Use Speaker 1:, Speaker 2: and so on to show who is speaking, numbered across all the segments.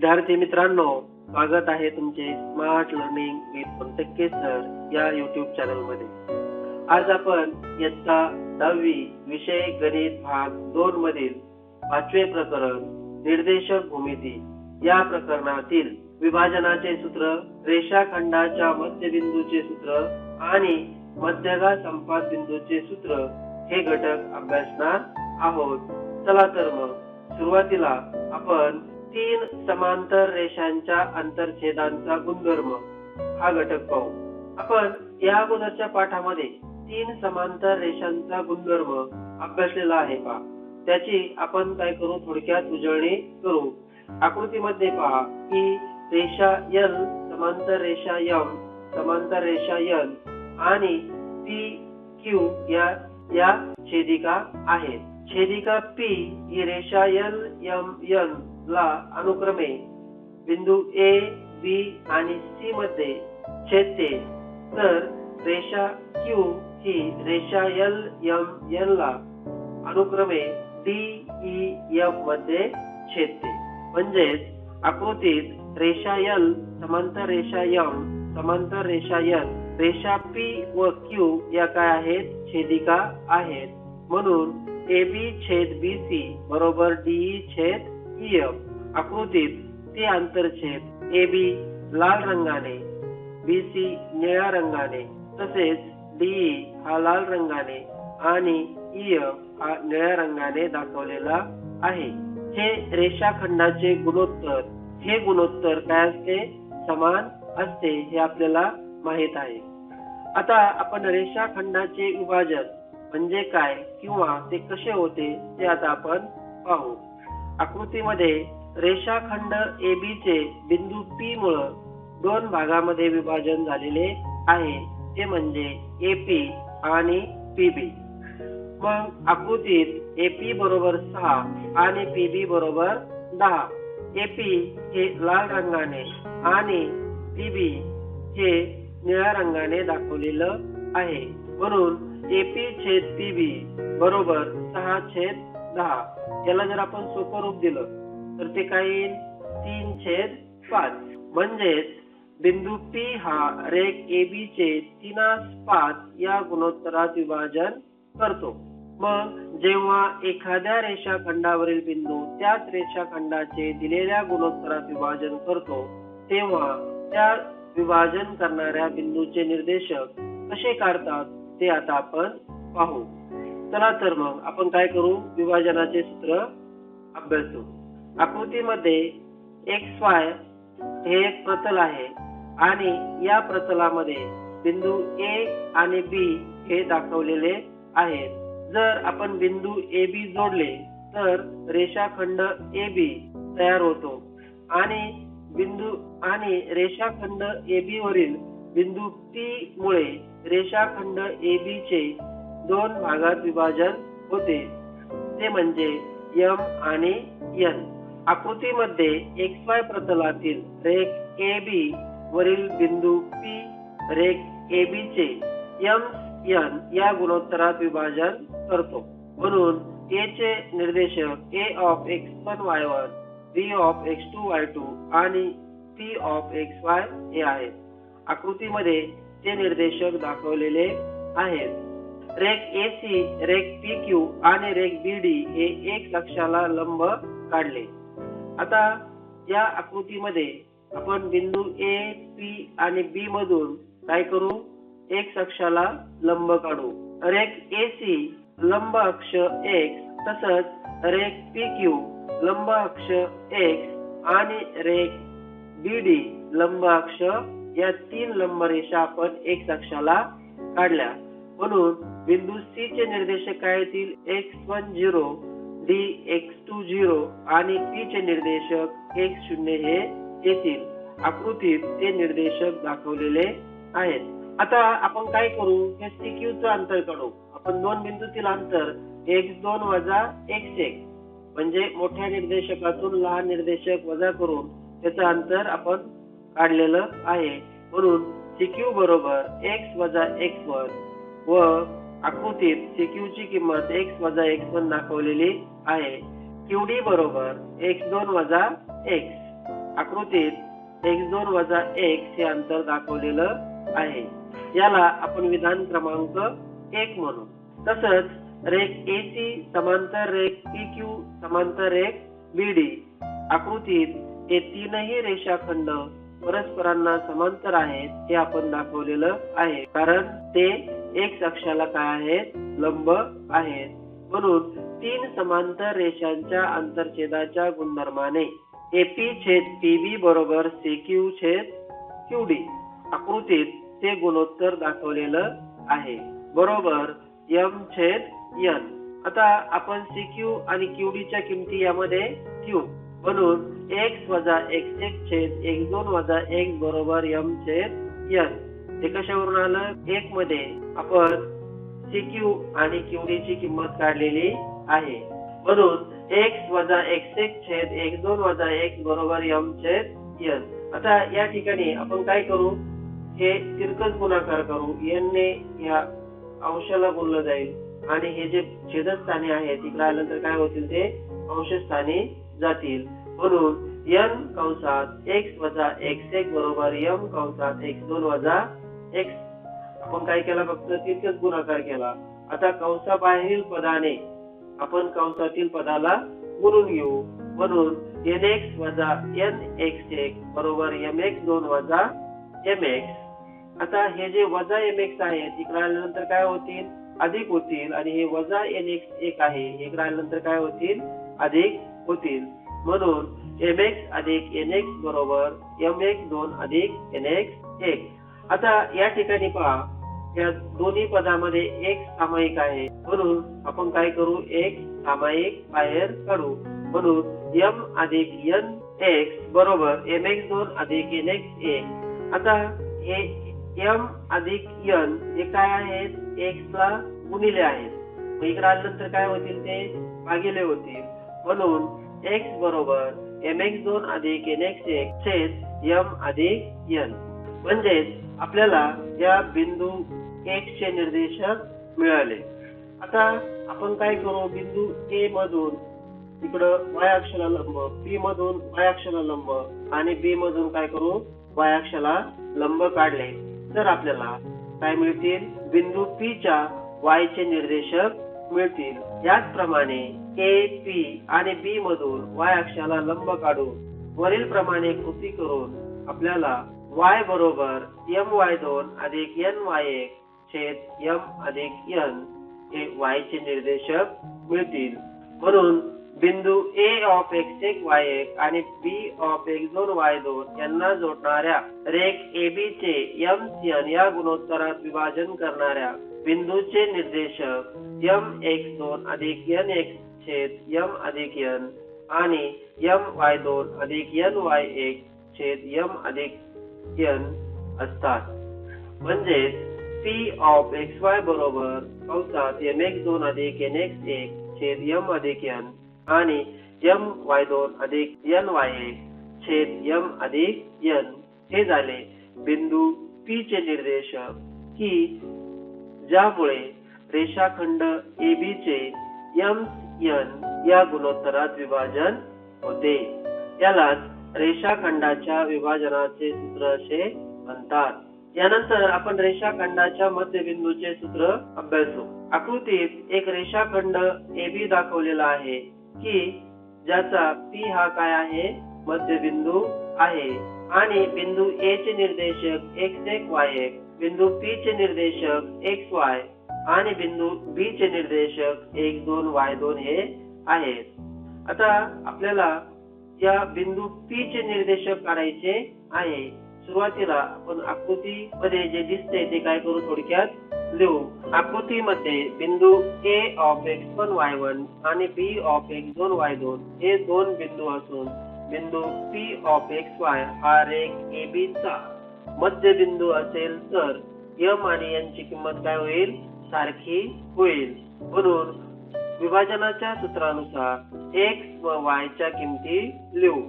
Speaker 1: विद्यार्थी मित्रांनो स्वागत आहे तुमचे smart learning with Pantake sir या युट्यूब चॅनलमध्ये. आज आपण इयत्ता दहावी विषय गणित भाग दोन मधील पाचवे प्रकरण निर्देशक भूमिती या प्रकरणातील विभाजनाचे सूत्र रेषाखंडाच्या मध्यबिंदूचे सूत्र आणि मध्यगा संपात बिंदूचे सूत्र हे घटक अभ्यासणार आहोत. चला तर मग सुरुवातीला आपण तीन समांतर रेषांच्या आंतरछेदांचा गुणधर्म. हा घटक पाहू. आपण या अगोदरच्या पाठामध्ये तीन समांतर रेषांचा गुणधर्म अभ्यासलेला आहे पहा. त्याची आपण काय करू? थोडक्यात उजळणी करू. आकृतीमध्ये पहा की रेषा एल समांतर रेषा एम समांतर रेषा एन आणि पी क्यू या या छेदिका आहेत. छेदिका पी ही रेषा एल एम एन ला अनुक्रमे बिंदू ए बी आणि सी मध्ये छेदते तर रेषा क्यू ही रेषा एल एम एन ला अनुक्रमे डी ई एफमध्ये छेदते म्हणजेच आकृतीत रेषा एल समांतर रेषा एम समांतर रेषा एन रेषा पी व क्यू या काय आहेत? छेदिका आहेत. म्हणून ए बी छेद बी सी बरोबर ई छेद ई एफ आकृतीत ते आंतरछेद ए बी लाल रंगाने बी सी निळ्या रंगाने तसेच डीई हा लाल रंगाने आणि ई एफ हा निळ्या रंगाने दाखवलेला आहे. हे रेषाखंडाचे गुणोत्तर हे गुणोत्तर काय असते? समान असते हे आपल्याला माहीत आहे. आता आपण रेषाखंडाचे विभाजन म्हणजे काय किंवा ते कसे होते ते आता आपण पाहू. आकृतीमध्ये रेषाखंड ए बी चे बिंदू पी मुळ दोन भागामध्ये विभाजन झालेले आहे. ते म्हणजे ए पी आणि पीबी मग आकृतीत ए पी बरोबर सहा आणि पीबी बरोबर दहा. ए पी हे लाल रंगाने आणि पीबी हे निळ्या रंगाने दाखवलेलं आहे. म्हणून पी छेद पीबी बरोबर सहा छेद दहा. याला जर आपण सोपं रूप दिलं तर ते काय येईल? तीन छेद पाच. म्हणजेच बिंदू पी हा रेख ए बी चे तीनास पाच या गुणोत्तरात विभाजन करतो. मग जेव्हा एखाद्या रेषाखंडावरील बिंदू त्याच रेषाखंडाचे दिलेल्या गुणोत्तरात विभाजन करतो तेव्हा त्या विभाजन करणाऱ्या बिंदूचे निर्देशक कसे काढतात ते आता आपण पाहू. चला तर मग आपण काय करू? विभाजनाचे सूत्र अभ्यासू. आकृतीमध्ये एक्स वाय हे एक प्रतल आहे आणि या प्रतलामध्ये बिंदू ए आणि बी हे दाखवलेले आहेत. जर आपण बिंदू ए बी जोडले तर रेषाखंड ए बी तयार होतो. आणि बिंदू आणि रेषाखंड ए बी वरील बिंदू पी मुळे रेषाखंड ए बी चे दोन भागात विभाजन होते. ते म्हणजे यम आणि यन. आकृतीमध्ये एक्स वाय प्रतलातील रेख ए बी वरील बिंदू पी रेख ए बी चे यम एन या गुणोत्तरात विभाजन करतो. म्हणून ए चे निर्देशक A of X one Y one B of X two Y two आणि पी ऑफ एक्स वाय हे आहेत. आकृतीमध्ये ते निर्देशक दाखवलेले आहेत. रेक ए सी रेक पी क्यू आणि रेक बी डी हे एक लक्षाला लंब काढले. आता या आकृतीमध्ये आपण बिंदू ए पी आणि बी मधून काय करू? एक अक्षाला लंब काढू. रेक ए सी लंब अक्ष एक्स तसंच रेक पी क्यू लंब अक्ष एक्स आणि रेक बी डी लंब अक्ष या तीन लंब रेषा आपण एक अक्षाला काढल्या. म्हणून बिंदू सी चे निर्देशक काय येतील? X one zero D X two zero आणि पी चे निर्देशक एक्स शून्य हे येतील. आकृतीत ते निर्देशक दाखवलेले आहेत. आता आपण काय करू? हे सी क्यू च अंतर काढू. आपण दोन बिंदूतील अंतर एक्स दोन वजा एक्स एक. म्हणजे मोठ्या निर्देशकातून लहान निर्देशक वजा करून त्याचं अंतर आपण काढलेलं आहे. म्हणून सिक्यू बरोबर एक्स वजा एक्स वन व आकृतीत सिक्यू ची किंमत एक्स वजा एक्स वन दाखवलेली आहे. क्यूडी बरोबर एक्स दोन वजा एक्स आकृतीत एक्स दोन वजा एक्स हे अंतर दाखवलेलं आहे. याला आपण विधान क्रमांक एक म्हणू. तसंच रेख ए सी समांतर रेख पी क्यू समांतर रेख बी डी आकृतीत हे तीनही रेषाखंड परस्परांना समांतर आहेत हे आपण दाखवलेलं आहे. कारण ते एक अक्षाला काय आहेत? लंब आहेत. म्हणून तीन समांतर रेषांच्या आंतरछेदाच्या गुणधर्माने एपी छेद पीबी बरोबर सीक्यू छेद क्यूडी आकृतीत ते गुणोत्तर दाखवलेलं आहे. बरोबर एम छेद एन आता आपण सीक्यू आणि क्यूडीच्या किमती यामध्ये ठेवू म्हणून एक्स वजा एक्स एक छेद एक दोन वजा एक बरोबर एम छेद एन ते कशावरून आलं? एक मध्ये आपण सीक्यू आणि क्यूडीची किंमत काढलेली आहे. म्हणून एक्स वजा एक्स एक छेद एक दोन वजा एक्स बरोबर एम छेद एन आता या ठिकाणी आपण काय करू? हे तिरकस गुणाकार करू. एन ने या अंशाला गुणलं जाईल. आणि हे जे छेदस्थाने आहे तिकडे आल्यानंतर काय होतील ते? अंशस्थानी जातील. म्हणून एन कंसात एक्स वजा एक्स एक बरोबर एम कंसात एक्स दोन वजा एक्स आपण काय केला फक्त तिथेच गुणाकार केला. आता कंसाबाहेरील पदाने आपण कंसातील पदाला गुणून घेऊ. म्हणून एन एक्स वजा एन एक्स एक बरोबर एम एक्स दोन वजा एम एक्स आता हे जे वजा एम एक्स आहे तिकडे आल्यानंतर काय होतील? अधिक होतील. आणि हे वजा एन एक्स एक आहे इकडे आल्यानंतर काय होतील? अधिक होतील. म्हणून एम एक्स अधिक एन एक्स बरोबर एम एक्स दोन अधिक एन एक्स एक. आता या ठिकाणी पहा या दोन्ही पदामध्ये एक सामायिक आहे. म्हणून आपण काय करू? एक सामायिक बाहेर काढू. म्हणून एम अधिक एन एक्स बरोबर एम एक्स दोन अधिक एन एक्स एक आता हे एम अधिक एन हे काय आहेत? एक्स ला गुणिले आहेत. मग इकडे आल्यानंतर काय होतील ते? भागिले होतील. म्हणून एक्स बरोबर एम एक्स दोन अधिक एन एक्स एक छेद एम अधिक एन म्हणजेच आपल्याला या बिंदू एक चे निर्देशक मिळाले. आता आपण काय करू? बिंदू ए मधून इकडं वायक्षला लंब बी मधून वायक्षला लंब आणि बी मधून काय करू? वाय लंब काढले. तर आपल्याला काय मिळतील? बिंदू पी च्या वाय चे निर्देशक मिळतील. याचप्रमाणे ए पी आणि बी मधून वाय अक्षाला लंब काढून वरील प्रमाणे कृती करून आपल्याला वाय बरोबर एम वाय दोन अधिक एन वाय एक छेद एम अधिक एन हे y चे निर्देशक मिळतील. म्हणून बिंदू ए ऑफ एक्स एक वाय एक आणि बी ऑफ एक्स दोन वाय दोन यांना जोडणाऱ्या रेख ए बी चे एम एन या गुणोत्तरात विभाजन करणाऱ्या बिंदूचे निर्देशक एम एक्स दोन अधिक एन एक्स छेद एम अधिक एन आणि एम वाय दोन अधिक एन वाय एक छेद एम अधिक एन असतात. म्हणजेच पी ऑफ एक्स वाय बरोबर कंसात एम एक्स दोन अधिक एन एक्स एक छेद एम अधिक एन आणि एम वाय दोन अधिक एन वाय एक छेद एम अधिक एन हे झाले बिंदू पी चे निर्देशक की ज्यामुळे रेषाखंड ए बी चे एम एन या गुणोत्तरात विभाजन होते. यालाच रेषाखंडाच्या विभाजनाचे सूत्र असे म्हणतात. यानंतर आपण रेषाखंडाच्या मध्यबिंदूचे सूत्र अभ्यासू. आकृतीत एक रेषाखंड बी दाखवलेला आहे की ज्याचा पी हा काय आहे? मध्यबिंदू आहे. आणि बिंदू ए चे निर्देशक एक्स एक वाय एक बिंदू पी चे निर्देशक एक्स वाय आणि बिंदू बी चे निर्देशक एक दोन वाय दोन हे आहेत. आता आपल्याला या बिंदू पी चे निर्देशक काढायचे आहे. सुरुवातीला आपण आकृतीमध्ये जे दिसते ते काय करू थोडक्यात? लिहू. आकृतीमध्ये बिंदू A of X one Y one आणि बी ऑफ एक्स दोन वाय दोन हे दोन बिंदू असून बिंदू पी ऑफ एक्स वाय हा रेख बी चा मध्यबिंदू असेल तर यम आणि यांची किंमत काय होईल? सारखी होईल. म्हणून विभाजनाच्या सूत्रानुसार एक्स व वायच्या च्या किमती लिहू.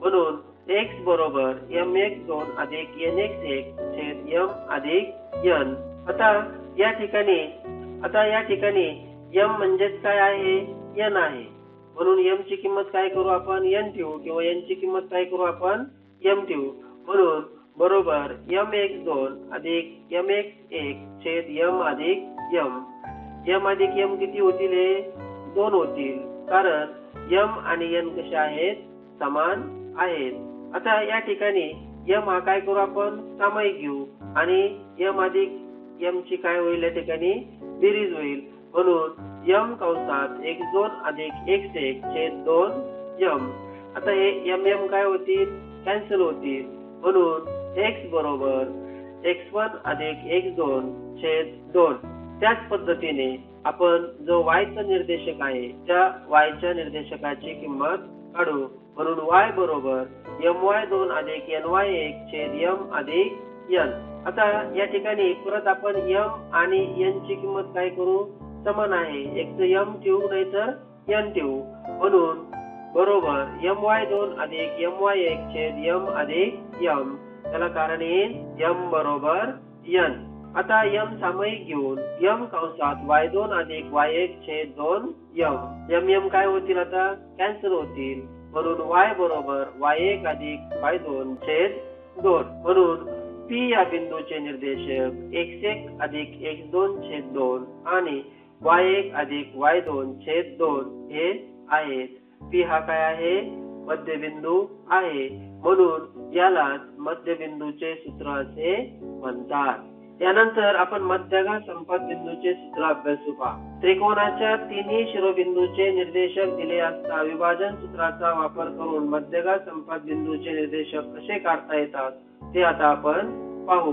Speaker 1: म्हणून एक्स बरोबर एम एक्स दोन अधिक एन एक्स एक छेद एम अधिक एन आता या ठिकाणी आता या ठिकाणी एम म्हणजेच काय आहे? एन आहे. म्हणून एम ची किंमत काय करू आपण? एन ठेवू किंवा एन ची किंमत काय करू आपण? एम ठेवू. म्हणून बरोबर एम एक्स दोन अधिक एम एक्स एक छेद एम अधिक एम एम अधिक एम किती होतील हे दोन होतील. कारण एम आणि एन कसे आहेत? समान आहेत. आता या ठिकाणी एम हा काय करू आपण? सामायिक घेऊ. आणि एम अधिक एम ची काय होईल? या ठिकाणी बेरीज होईल. म्हणून एम कंसात एक दोन अधिक एक एक छेद दोन एम आता हे एम एम काय होतील? कॅन्सल होतील. म्हणून एक्स बरोबर एक्स वन अधिक एक्स दोन छेद दोन. त्याच पद्धतीने आपण जो वायचा निर्देशक आहे त्या वायच्या निर्देशकाची किंमत काढू. म्हणून वाय बरोबर एम वाय दोन अधिक एन वाय एक छेद एम अधिक एन आता या ठिकाणी परत आपण एम आणि एन ची किंमत काय करू? समान आहे. एक तर एम ठेवू नाही तर एन ठेवू. म्हणून बरोबर एम वाय दोन अधिक एम वाय एक छेद एम अधिक एम त्याला कारण येईल एम बरोबर एन आता यम सामायिक घेऊन यम कंसात वाय दोन अधिक वाय एक छेद दोन यम. यम यम काय होतील आता? कॅन्सल होतील. म्हणून वाय बरोबर वाय एक अधिक वाय दोन छेद दोन. म्हणून पी या बिंदूचे निर्देशक एक्स एक अधिक एक्स दोन छेद दोन आणि वाय एक अधिक वाय दोन छेद दोन हे आहेत. पी हा काय आहे? मध्यबिंदू आहे. म्हणून यालाच मध्यबिंदूचे सूत्र असे म्हणतात. त्यानंतर आपण मध्यगा संपात बिंदूचे सूत्र अभ्यासू पहा त्रिकोणाच्या तिन्ही शिरोबिंदूचे निर्देशक दिले असता विभाजन सूत्राचा वापर करून मध्यगा संपात बिंदूचे निर्देशक कसे काढता येतात ते आता आपण पाहू.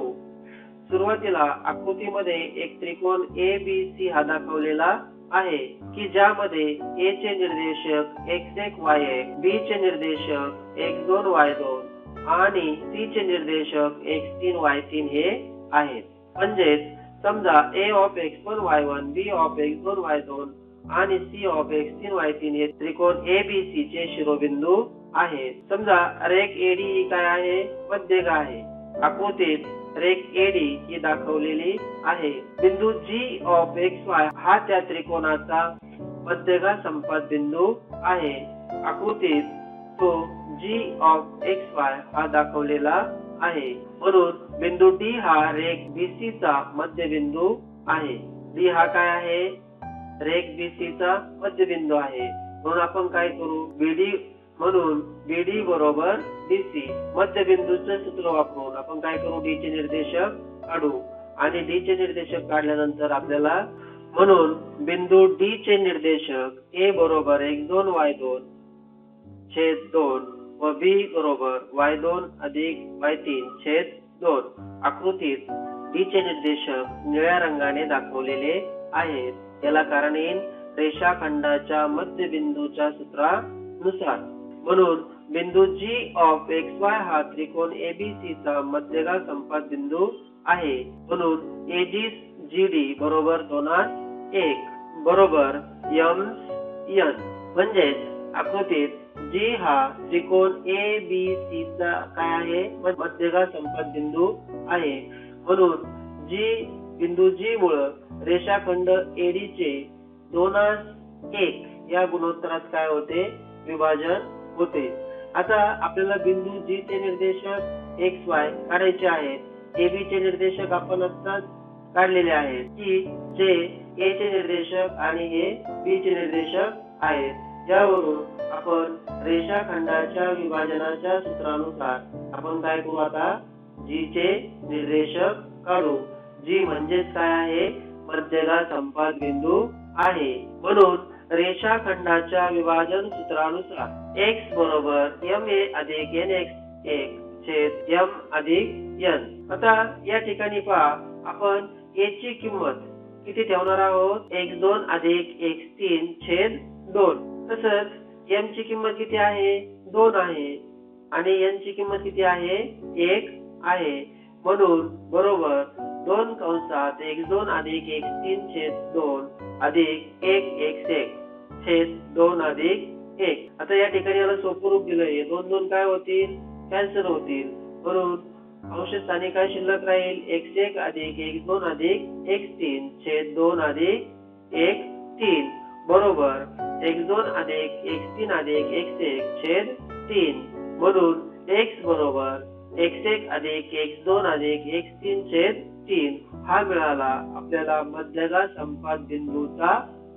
Speaker 1: सुरुवातीला आकृतीमध्ये एक त्रिकोण ए बी सी हा दाखवलेला आहे की ज्यामध्ये ए चे निर्देशक एक्स एक वाय एक बी चे निर्देशक एक्स दोन वाय दोन आणि सी चे निर्देशक एक्स तीन वाय तीन हे आहेत. म्हणजेच समजा A of X one Y one B of X दोन वाय दोन आणि सी ऑफ एक्स तीन वाय तीन हे त्रिकोण ए बी सी चे शिरोबिंदू आहे समजा रेक एडी ही काय आहे? मध्यग आहे. आकृतीत रेक एडी ही दाखवलेली आहे. बिंदू जी ऑफ एक्स वाय हा त्या त्रिकोणाचा मध्यगा संपात बिंदू आहे. आकृतीत तो जी ऑफ एक्स वाय हा दाखवलेला आहे. म्हणून बिंदू डी हा रेख बीसी चा मध्यबिंदू आहे. डी हा काय आहे? रेख बीसी चा मध्यबिंदू आहे. म्हणून आपण काय करू? बीडी म्हणून बीडी बरोबर डीसी मध्यबिंदूचे सूत्र वापरून आपण काय करू? डी चे निर्देशक काढू. आणि डी चे निर्देशक काढल्यानंतर आपल्याला म्हणून बिंदू डी चे निर्देशक ए बरोबर एक दोन वाय दोन छेद दोन व बी बरोबर वाय दोन अधिक वाय तीन छेद दोन. आकृतीत डी चे निर्देशक निळ्या रंगाने दाखवलेले आहेत. याला कारण येईल रेषाखंडाच्या मध्यबिंदूच्या सूत्रानुसार. म्हणून बिंदू जी ऑफ एक्स वाय हा त्रिकोण एबीसी चा मध्यगा संपात बिंदू आहे. म्हणून एजी जी डी बरोबर दोनास एक. बरोबर यम एन म्हणजेच आकृतीत जी हा त्रिकोण ए बी सी चा काय आहे? मध्यगा संपात बिंदू आहे. म्हणून जी बिंदू जी मुळे रेषाखंड एडी चे दोनास एक या गुणोत्तरात काय होते? विभाजन होते. आता आपल्याला बिंदू जी चे निर्देशक एक्स वाय काढायचे आहेत. ए बी चे निर्देशक आपण आत्ताच काढलेले आहेत. की जे ए चे निर्देशक आणि हे बी चे निर्देशक आहेत. यावरून आपण रेषाखंडाच्या विभाजनाच्या सूत्रानुसार आपण काय करू आता? जी चे निर्देशक काढू. जी म्हणजेच काय आहे? मध्यला संपात बिंदू आहे. म्हणून रेषाखंडाच्या विभाजन सूत्रानुसार एक्स बरोबर एम ए अधिक एन एक्स एक छेद एम अधिक एन आता या ठिकाणी पहा आपण ए ची किंमत किती ठेवणार आहोत? एक्स दोन अधिक एक्स तीन छेद दोन. तसंच एम ची किंमत किती आहे? दोन आहे. आणि एन ची किंमत किती आहे? एक आहे. म्हणून बरोबर दोन कंसात एक दोन अधिक एक तीन छेद दोन अधिक एक एक्स एक छेद दोन अधिक एक. आता या ठिकाणी याला सोपं रूप दिलंय. दोन दोन काय होतील? कॅन्सल होतील. म्हणून अंशस्थानी काय शिल्लक राहील? एक एक अधिक एक दोन अधिक एक तीन छेद दोन अधिक एक तीन. बरोबर. एक्स दोन अधिक एक्स तीन अधिक एक्स एक छेद तीन. म्हणून एक्स बरोबर एक्स एक अधिक एक्स दोन अधिक एक्स तीन छेद तीन. हा मिळाला आपल्याला मध्यगा संपात बिंदूचा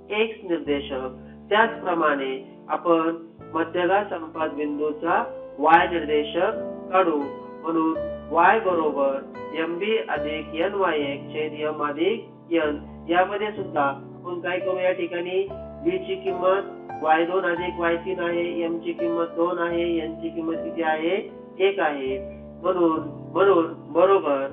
Speaker 1: एक्स निर्देशक. त्याचप्रमाणे आपण मध्यगा संपात बिंदूचा वाय निर्देशक काढू. म्हणून वाय बरोबर एम बी अधिक एन वाय एक छेद एम अधिक एन यामध्ये सुद्धा आपण काय करू या ठिकाणी? बी ची किंमत वाय दोन अधिक वाय तीन आहे एम ची किंमत दोन आहे एन ची किंमत किती आहे? एक आहे. म्हणून म्हणून बरोबर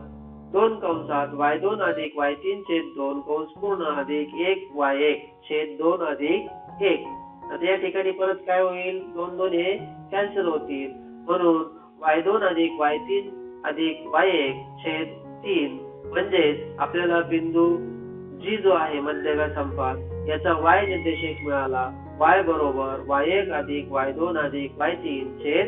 Speaker 1: दोन कंसात वाय दोन अधिक वाय तीन छेद दोन कंस पूर्ण अधिक एक वाय एक छेद दोन अधिक एक. आता या ठिकाणी परत काय होईल? दोन दोन हे कॅन्सल होतील. म्हणून वाय दोन अधिक वाय तीन अधिक वाय एक छेद तीन. म्हणजेच आपल्याला बिंदू जी जो आहे मध्यगा संपात याचा वाय निर्देशक मिळाला. वाय बरोबर वाय एक अधिक वाय दोन अधिक वाय तीन छेद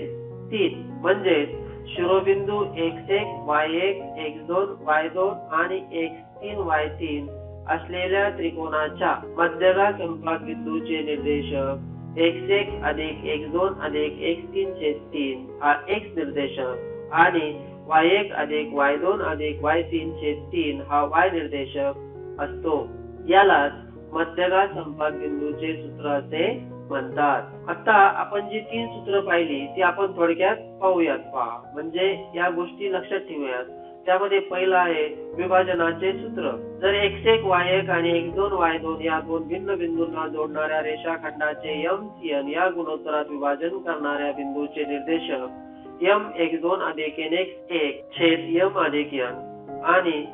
Speaker 1: तीन. म्हणजेच शिरोबिंदू x एक वाय एक एक दोन वाय दोन आणि x तीन वाय तीन असलेल्या त्रिकोणाच्या मध्यला संपात बिंदूचे निर्देशक x एक अधिक एक दोन अधिक एक तीन छेद तीन हा x निर्देशक आणि वाय एक अधिक वाय दोन अधिक वाय तीन छेद तीन हा वाय निर्देशक असतो. यालाच मध्यगा संपात बिंदूचे सूत्र असे म्हणतात. आता आपण जी तीन सूत्र पाहिली ती आपण थोडक्यात पाहूयात पहा. म्हणजे या गोष्टी लक्षात ठेवूयात. त्यामध्ये पहिलं आहे विभाजनाचे सूत्र. जर एक्स एक y एक आणि एक दोन वाय दोन या दोन भिन्न बिंदूंना जोडणाऱ्या रेषाखंडाचे एम एन या गुणोत्तरात विभाजन करणाऱ्या बिंदूचे निर्देशक एम एक दोन अधिक एन एक्स एक छेद एम अधिक एन आणि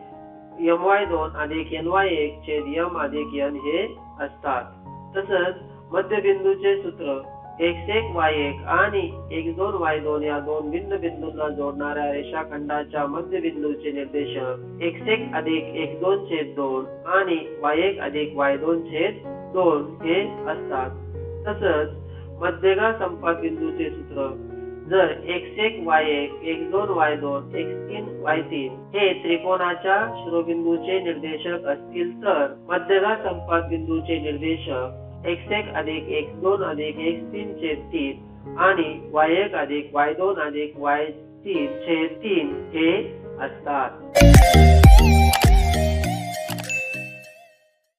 Speaker 1: एम वाय दोन अधिक एन वाय एक छेद एम अधिक एन हे असतात. तसंच मध्यबिंदूचे सूत्र एक्स एक वाय एक आणि एक दोन वाय दोन या दोन भिन्न बिंदूंना जोडणाऱ्या रेषाखंडाच्या मध्यबिंदूचे निर्देशक एक्स एक अधिक एक दोन छेद दोन आणि वाय एक अधिक वाय दोन छेद दोन हे असतात. तसंच मध्यगा संपात बिंदूचे सूत्र जर एक्स एक वाय एक एक दोन वाय दोन एक तीन वाय तीन हे त्रिकोणाच्या शिरोबिंदूचे निर्देशक असतील तर मध्यगा संपात बिंदूचे निर्देशक एक्स एक अधिक एक दोन अधिक एक तीन छेद तीन आणि वाय एक अधिक वाय दोन अधिक वाय तीन छेद तीन हे असतात.